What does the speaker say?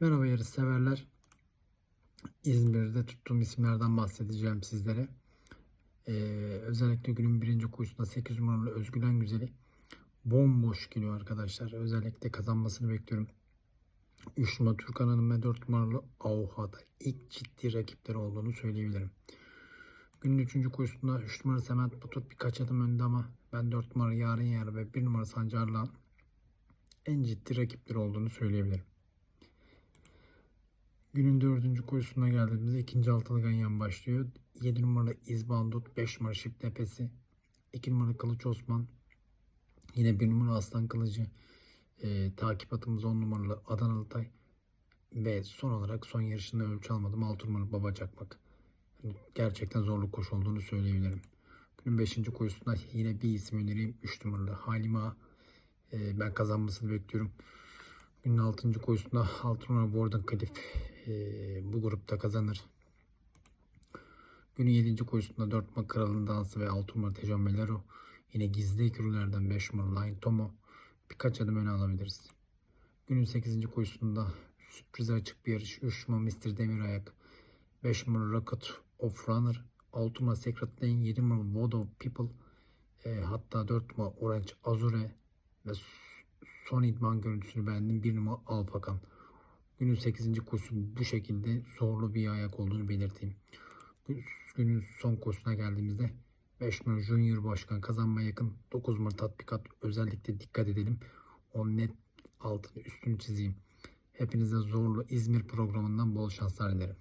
Merhaba yarış severler. İzmir'de tuttuğum isimlerden bahsedeceğim sizlere. Ee, özellikle günün birinci koşusunda 8 numaralı Özgülen Güzeli bomboş geliyor arkadaşlar. Özellikle kazanmasını bekliyorum. 3 numara Türkan Hanım ve 4 numaralı Auha'da ilk ciddi rakipleri olduğunu söyleyebilirim. Günün 3. koşusunda 3 numara Semet Batur birkaç adım önde ama ben 4 numara Yarın Yar ve 1 numara Sancar'la en ciddi rakipleri olduğunu söyleyebilirim. Günün dördüncü koşusuna geldiğimizde ikinci altılı ganyan başlıyor. 7 numaralı İzbandut, 5 numara Şip Tepesi, 2 numaralı Kılıç Osman, yine 1 numara Aslan Kılıcı, e, takip atımız 10 numaralı Adanalı Tay ve son olarak son yarışında ölçü almadım 6 numaralı Baba Çakmak. Gerçekten zorlu koşu olduğunu söyleyebilirim. Günün 5. koşusunda yine bir isim önereyim. 3 numaralı Halima. E, ben kazanmasını bekliyorum. Günün 6. koşusunda 6 numara Warden Kalif e, bu grupta kazanır. Günün 7. koşusunda 4 numara Kralın Dansı ve 6 numara Tejon Melero. Yine gizli ikililerden 5 numara Line Tomo. Birkaç adım öne alabiliriz. Günün 8. koşusunda sürprize açık bir yarış. 3 numara Mr. Demirayak. 5 numara Rocket of Runner. 6 numara Secret Lane. 7 numara Void of People. E, hatta 4 numara Orange Azure ve son idman görüntüsünü beğendim. 1 numara Alpakan. Günün 8. koşusu bu şekilde zorlu bir ayak olduğunu belirteyim. Günün son koşusuna geldiğimizde 5 numara Junior Başkan kazanmaya yakın 9 numara tatbikat özellikle dikkat edelim. O net altını üstünü çizeyim. Hepinize zorlu İzmir programından bol şanslar dilerim.